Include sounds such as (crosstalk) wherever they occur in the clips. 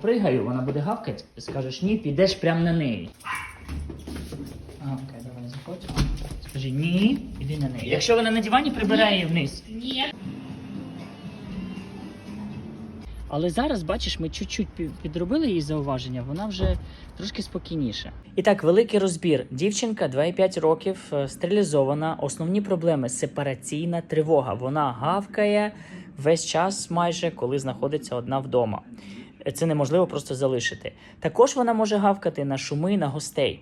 попригаю, вона буде гавкати, скажеш ні, підеш прямо на неї. Окей, давай заходь. Скажи ні, іди на неї. Якщо вона на дивані, прибирай її вниз. Ні. Але зараз, бачиш, ми чуть-чуть підробили її зауваження, вона вже трошки спокійніша. І так, великий розбір. Дівчинка 2,5 років, е, стерилізована. Основні проблеми сепараційна тривога. Вона гавкає весь час, майже коли знаходиться одна вдома. Це неможливо просто залишити. Також вона може гавкати на шуми, на гостей.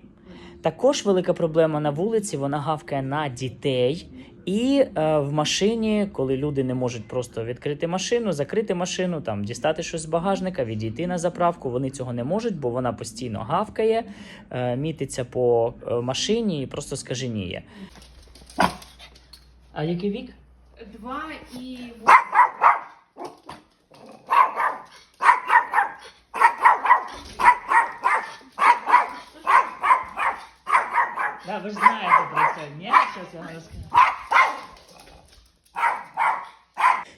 Також велика проблема на вулиці, вона гавкає на дітей. І е, в машині, коли люди не можуть просто відкрити машину, закрити машину, там дістати щось з багажника, відійти на заправку, вони цього не можуть, бо вона постійно гавкає, е, мітиться по е, машині і просто скаженіє. А який вік? Два і ви ж знаєте про це. Ні, щось я не.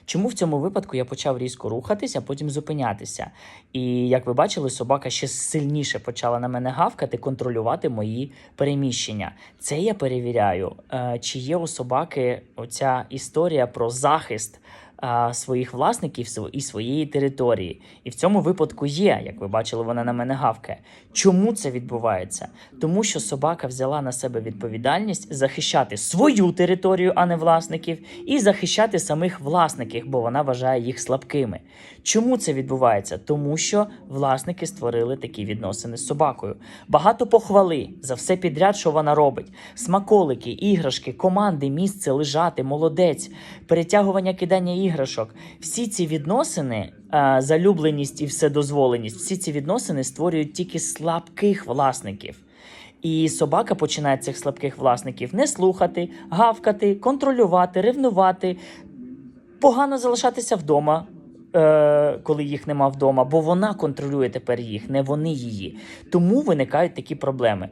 Чому в цьому випадку я почав різко рухатися, а потім зупинятися? І як ви бачили, собака ще сильніше почала на мене гавкати, контролювати мої переміщення. Це я перевіряю, е, чи є у собаки оця історія про захист своїх власників і своєї території. І в цьому випадку є, як ви бачили, вона на мене гавкає. Чому це відбувається? Тому що собака взяла на себе відповідальність захищати свою територію, а не власників, і захищати самих власників, бо вона вважає їх слабкими. Чому це відбувається? Тому що власники створили такі відносини з собакою. Багато похвали за все підряд, що вона робить: смаколики, іграшки, команди, місце лежати, молодець, перетягування кидання іграшок. Всі ці відносини, е, залюбленість і вседозволеність, всі ці відносини створюють тільки слабких власників. І собака починає цих слабких власників не слухати, гавкати, контролювати, ревнувати, погано залишатися вдома, е, коли їх нема вдома, бо вона контролює тепер їх, не вони її. Тому виникають такі проблеми.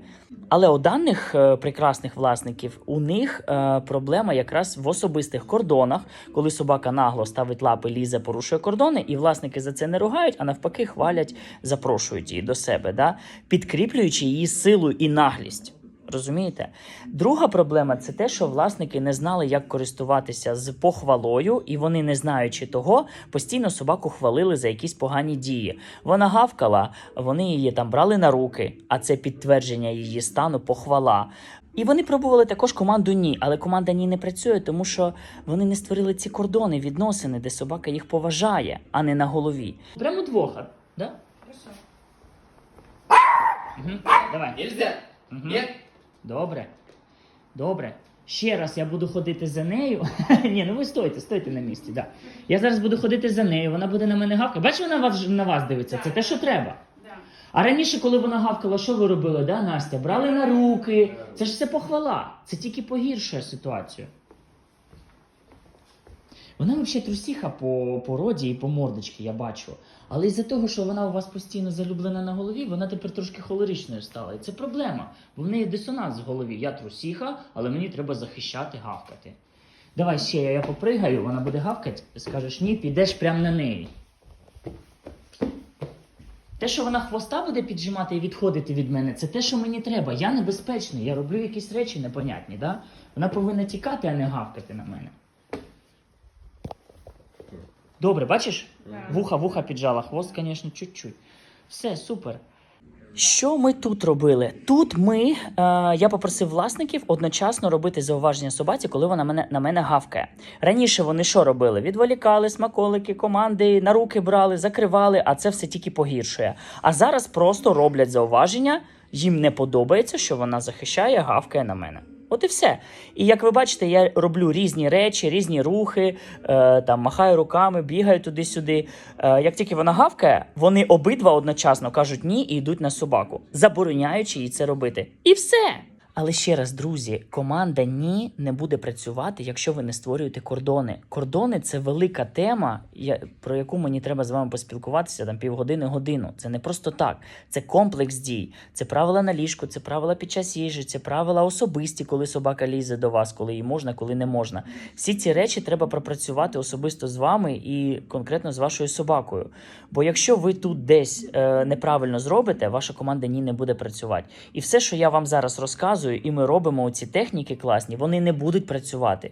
Але у даних е, прекрасних власників у них е, проблема якраз в особистих кордонах, коли собака нагло ставить лапи, лізе, порушує кордони, і власники за це не ругають, а навпаки хвалять, запрошують її до себе, да? підкріплюючи її силу і наглість. Розумієте? Друга проблема це те, що власники не знали, як користуватися з похвалою, і вони, не знаючи того, постійно собаку хвалили за якісь погані дії. Вона гавкала, вони її там брали на руки, а це підтвердження її стану, похвала. І вони пробували також команду ні, але команда ні не працює, тому що вони не створили ці кордони, відносини, де собака їх поважає, а не на голові. Прямо двох, да? Хорошо. Угу. Давай. Нельзя. Мгм. Нет? Добре. Добре. Ще раз я буду ходити за нею. (laughs) Ні, ну ви стойте, стойте на місці. Да. Я зараз буду ходити за нею, вона буде на мене гавкати. Бачиш, вона вас, на вас дивиться. Це те, що треба. А раніше, коли вона гавкала, що ви робили, да, Настя? Брали на руки. Це ж все похвала. Це тільки погіршує ситуацію. Вона взагалі трусіха по породі і по мордочці, я бачу. Але із-за того, що вона у вас постійно залюблена на голові, вона тепер трошки холеричною стала. І це проблема. Бо в неї дисонанс в голові. Я трусіха, але мені треба захищати, гавкати. Давай ще я попригаю, вона буде гавкати, скажеш ні, підеш прямо на неї. Те, що вона хвоста буде піджимати і відходити від мене, це те, що мені треба. Я небезпечний, я роблю якісь речі непонятні. Да? Вона повинна тікати, а не гавкати на мене. Добре, бачиш? Вуха, вуха піджала, хвост, звісно, чуть-чуть. Все, супер. Що ми тут робили? Тут ми, е, я попросив власників одночасно робити зауваження собаці, коли вона мене, на мене гавкає. Раніше вони що робили? Відволікали смаколики, команди, на руки брали, закривали, а це все тільки погіршує. А зараз просто роблять зауваження, їм не подобається, що вона захищає, гавкає на мене. От і все. І як ви бачите, я роблю різні речі, різні рухи, е, там махаю руками, бігаю туди-сюди. Е, як тільки вона гавкає, вони обидва одночасно кажуть ні і йдуть на собаку, забороняючи їй це робити. І все. Але ще раз, друзі, команда ні не буде працювати, якщо ви не створюєте кордони. Кордони це велика тема, про яку мені треба з вами поспілкуватися там півгодини годину. Це не просто так. Це комплекс дій, це правила на ліжку, це правила під час їжі, це правила особисті, коли собака лізе до вас, коли їй можна, коли не можна. Всі ці речі треба пропрацювати особисто з вами і конкретно з вашою собакою. Бо якщо ви тут десь е, неправильно зробите, ваша команда ні не буде працювати. І все, що я вам зараз розказую, і ми робимо ці техніки класні, вони не будуть працювати.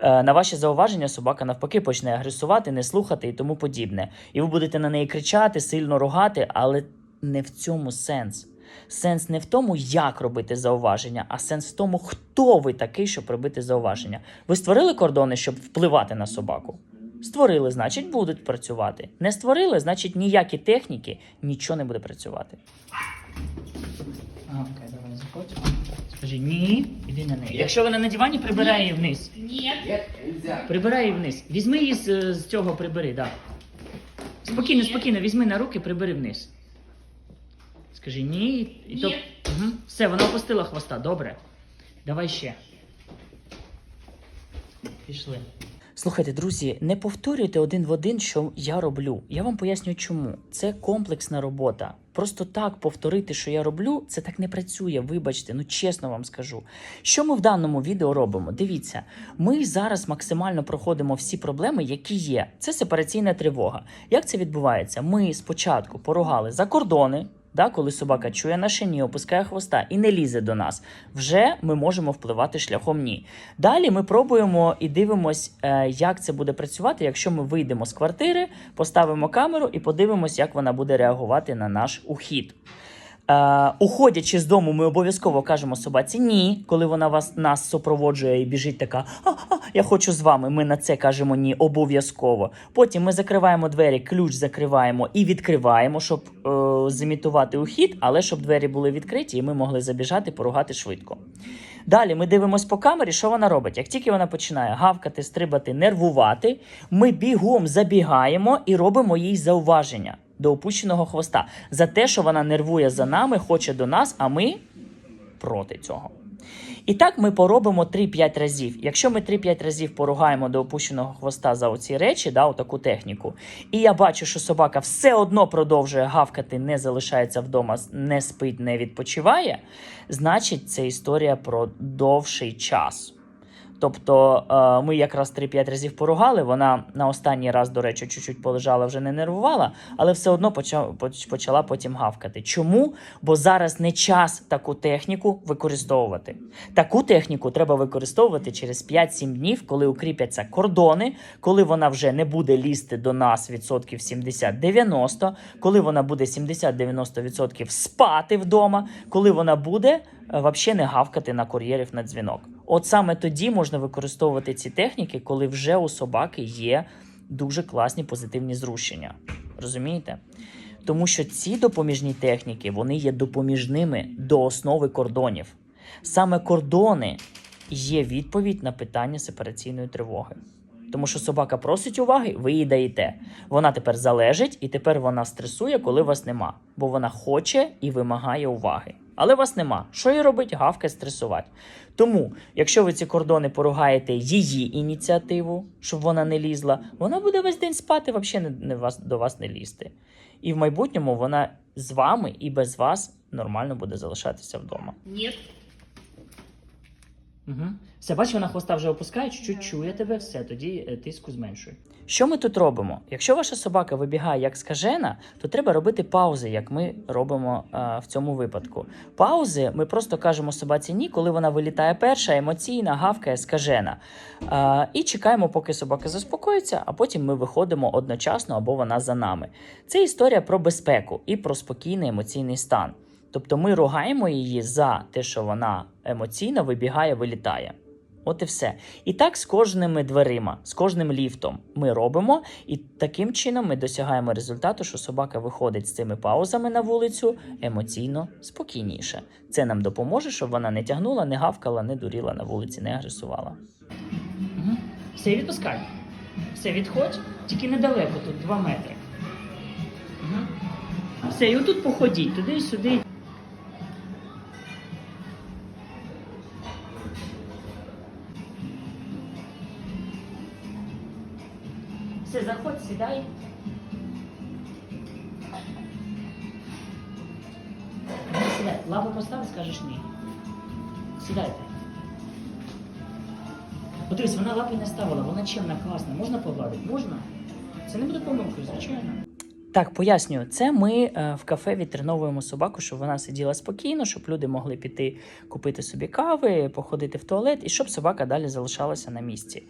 Е, на ваші зауваження собака навпаки почне агресувати, не слухати і тому подібне. І ви будете на неї кричати, сильно ругати, але не в цьому сенс. Сенс не в тому, як робити зауваження, а сенс в тому, хто ви такий, щоб робити зауваження. Ви створили кордони, щоб впливати на собаку. Створили, значить, будуть працювати. Не створили, значить, ніякі техніки, нічого не буде працювати. Окей, давай. Скажи ні, іди на неї. Якщо вона на дивані, прибирай її вниз. Нет. Прибирай її вниз. Візьми її з, з цього, прибери, так. Да. Спокійно, спокійно, візьми на руки, прибери вниз. Скажи ні. І то... Ні. Угу. Все, вона опустила хвоста, добре. Давай ще. Пішли. Слухайте, друзі, не повторюйте один в один, що я роблю. Я вам поясню, чому. Це комплексна робота. Просто так повторити, що я роблю, це так не працює. Вибачте, ну чесно вам скажу. Що ми в даному відео робимо? Дивіться, ми зараз максимально проходимо всі проблеми, які є. Це сепараційна тривога. Як це відбувається? Ми спочатку поругали за кордони. Да, коли собака чує наше ні, опускає хвоста і не лізе до нас, вже ми можемо впливати шляхом ні. Далі ми пробуємо і дивимось, е, як це буде працювати, якщо ми вийдемо з квартири, поставимо камеру і подивимось, як вона буде реагувати на наш ухід. Е, уходячи з дому, ми обов'язково кажемо собаці ні, коли вона вас нас супроводжує і біжить така, а, а, я хочу з вами. Ми на це кажемо ні, обов'язково. Потім ми закриваємо двері, ключ закриваємо і відкриваємо, щоб е, зімітувати ухід, але щоб двері були відкриті, і ми могли забіжати, поругати швидко. Далі ми дивимося по камері, що вона робить. Як тільки вона починає гавкати, стрибати, нервувати, ми бігом забігаємо і робимо їй зауваження до опущеного хвоста за те, що вона нервує за нами, хоче до нас, а ми проти цього. І так ми поробимо 3-5 разів. Якщо ми 3-5 разів поругаємо до опущеного хвоста за оці речі, да, отаку техніку, і я бачу, що собака все одно продовжує гавкати, не залишається вдома, не спить, не відпочиває, значить це історія про довший час. Тобто е, ми якраз 3-5 разів поругали. Вона на останній раз, до речі, чуть-чуть полежала, вже не нервувала, але все одно почала потім гавкати. Чому? Бо зараз не час таку техніку використовувати. Таку техніку треба використовувати через 5-7 днів, коли укріпляться кордони, коли вона вже не буде лізти до нас відсотків 70-90, коли вона буде 70-90% спати вдома, коли вона буде взагалі не гавкати на кур'єрів на дзвінок. От саме тоді можна використовувати ці техніки, коли вже у собаки є дуже класні позитивні зрушення. Розумієте? Тому що ці допоміжні техніки вони є допоміжними до основи кордонів. Саме кордони є відповідь на питання сепараційної тривоги. Тому що собака просить уваги, ви їй даєте. Вона тепер залежить, і тепер вона стресує, коли вас нема. Бо вона хоче і вимагає уваги. Але вас нема. Що і робить? Гавкає стресувати. Тому, якщо ви ці кордони поругаєте її ініціативу, щоб вона не лізла, вона буде весь день спати, взагалі не, не вас, до вас не лізти. І в майбутньому вона з вами і без вас нормально буде залишатися вдома. Нет. Угу. Все, бачиш, вона хвоста вже опускає, чуть-чуть чує тебе, все, тоді е, тиску зменшує. Що ми тут робимо? Якщо ваша собака вибігає як скажена, то треба робити паузи, як ми робимо е, в цьому випадку. Паузи ми просто кажемо собаці ні, коли вона вилітає перша, емоційна, гавкає, скажена. Е, і чекаємо, поки собака заспокоїться, а потім ми виходимо одночасно або вона за нами. Це історія про безпеку і про спокійний емоційний стан. Тобто ми ругаємо її за те, що вона емоційно вибігає, вилітає. От і все. І так з кожними дверима, з кожним ліфтом ми робимо, і таким чином ми досягаємо результату, що собака виходить з цими паузами на вулицю емоційно спокійніше. Це нам допоможе, щоб вона не тягнула, не гавкала, не дуріла на вулиці, не агресувала. Все, відпускай. Все, відходь, тільки недалеко, тут 2 метри. Все, і отут походіть, туди сюди. Вперед, сідай. Ну, сідай. Лапу постав, скажеш ні. Сідайте. Подивись, вона лапи не ставила, вона чемна, класна. Можна погладити? Можна? Це не буде помилкою, звичайно. Так, пояснюю, це ми е, в кафе відтреновуємо собаку, щоб вона сиділа спокійно, щоб люди могли піти купити собі кави, походити в туалет, і щоб собака далі залишалася на місці.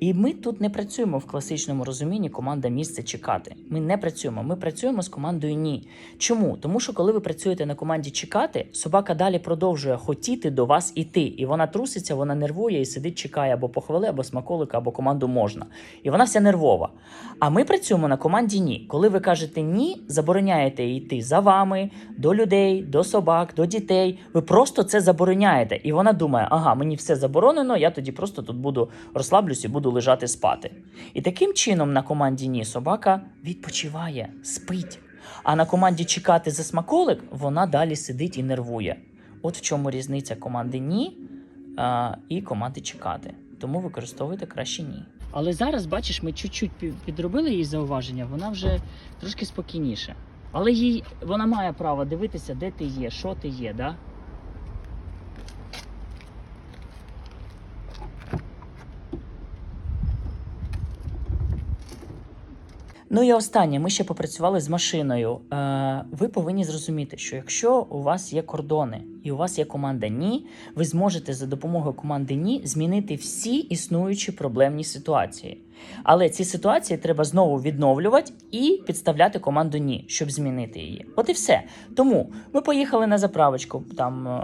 І ми тут не працюємо в класичному розумінні команда місце чекати. Ми не працюємо. Ми працюємо з командою ні. Чому? Тому що коли ви працюєте на команді чекати, собака далі продовжує хотіти до вас іти. І вона труситься, вона нервує і сидить, чекає або похвали, або смаколика, або команду можна. І вона вся нервова. А ми працюємо на команді ні. Коли ви кажете ні, забороняєте йти за вами, до людей, до собак, до дітей. Ви просто це забороняєте. І вона думає, ага, мені все заборонено, я тоді просто тут буду розслаблюсь і буду лежати спати. І таким чином на команді ні собака відпочиває, спить. А на команді чекати за смаколик вона далі сидить і нервує. От в чому різниця команди ні а, і команди чекати. Тому використовуйте краще ні. Але зараз, бачиш, ми чуть-чуть підробили їй зауваження, вона вже трошки спокійніше. Але їй вона має право дивитися, де ти є, що ти є, да? Ну і останнє, ми ще попрацювали з машиною. Е, ви повинні зрозуміти, що якщо у вас є кордони і у вас є команда ні, ви зможете за допомогою команди ні змінити всі існуючі проблемні ситуації. Але ці ситуації треба знову відновлювати і підставляти команду ні, щоб змінити її. От і все. Тому ми поїхали на заправочку, там е,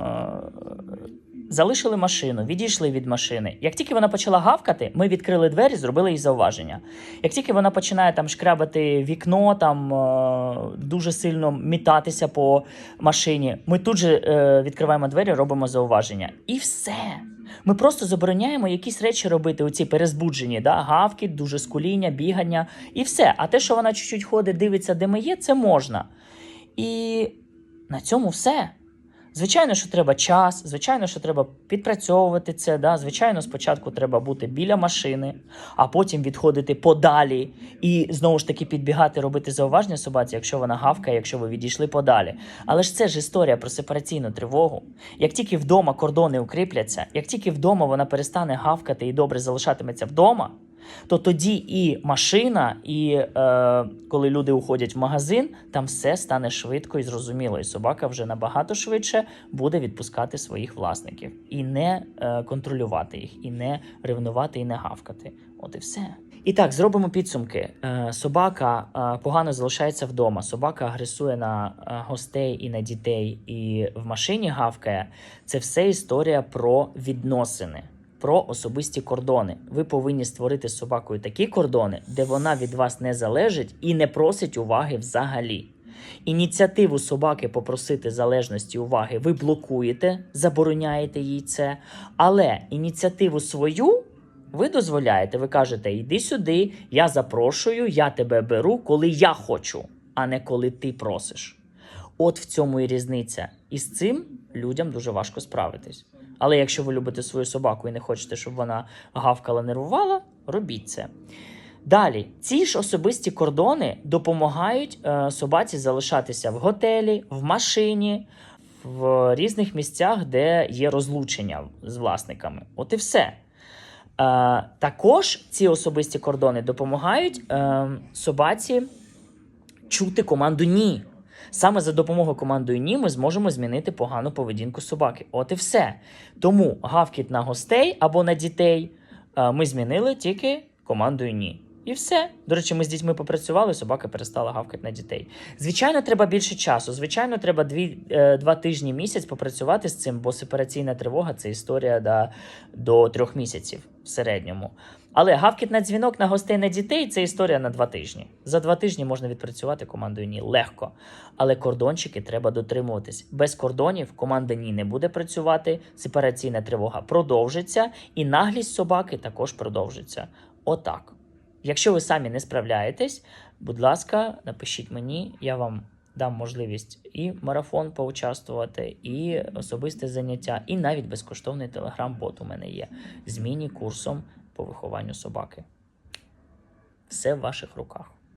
залишили машину, відійшли від машини. Як тільки вона почала гавкати, ми відкрили двері, зробили їй зауваження. Як тільки вона починає там шкрябати вікно, там е, дуже сильно мітатися по машині, ми тут же е, відкриваємо двері, робимо зауваження. І все. Ми просто забороняємо якісь речі робити, оці перезбуджені, да? гавки, дуже скуління, бігання і все. А те, що вона чуть-чуть ходить, дивиться, де ми є, це можна. І на цьому все. Звичайно, що треба час, звичайно, що треба підпрацьовувати це. Да? Звичайно, спочатку треба бути біля машини, а потім відходити подалі і знову ж таки підбігати, робити зауваження собаці, якщо вона гавкає, якщо ви відійшли подалі. Але ж це ж історія про сепараційну тривогу. Як тільки вдома кордони укріпляться, як тільки вдома вона перестане гавкати і добре залишатиметься вдома, то тоді і машина, і е, коли люди уходять в магазин, там все стане швидко і зрозуміло. І собака вже набагато швидше буде відпускати своїх власників і не е, контролювати їх, і не ревнувати, і не гавкати. От і все. І так, зробимо підсумки. Е, собака е, погано залишається вдома. Собака агресує на е, гостей і на дітей, і в машині гавкає. Це все історія про відносини про особисті кордони. Ви повинні створити з собакою такі кордони, де вона від вас не залежить і не просить уваги взагалі. Ініціативу собаки попросити залежності уваги ви блокуєте, забороняєте їй це. Але ініціативу свою ви дозволяєте, ви кажете: йди сюди, я запрошую, я тебе беру, коли я хочу, а не коли ти просиш. От в цьому і різниця. І з цим людям дуже важко справитись. Але якщо ви любите свою собаку і не хочете, щоб вона гавкала, нервувала, робіть це. Далі, ці ж особисті кордони допомагають е, собаці залишатися в готелі, в машині, в різних місцях, де є розлучення з власниками. От і все. Е, також ці особисті кордони допомагають е, собаці чути команду ні. Саме за допомогою командою ні ми зможемо змінити погану поведінку собаки. От і все. Тому гавкіт на гостей або на дітей е, ми змінили тільки командою ні. І все. До речі, ми з дітьми попрацювали, собака перестала гавкати на дітей. Звичайно, треба більше часу. Звичайно, треба дві, е, два тижні місяць попрацювати з цим, бо сепараційна тривога це історія да, до трьох місяців в середньому. Але гавкіт на дзвінок на гостей на дітей це історія на два тижні. За два тижні можна відпрацювати командою ні легко. Але кордончики треба дотримуватись. Без кордонів команда ні не буде працювати, сепараційна тривога продовжиться, і наглість собаки також продовжиться. Отак. Якщо ви самі не справляєтесь, будь ласка, напишіть мені, я вам дам можливість і марафон поучаствувати, і особисте заняття, і навіть безкоштовний телеграм-бот у мене є з міні-курсом по вихованню собаки. Все в ваших руках.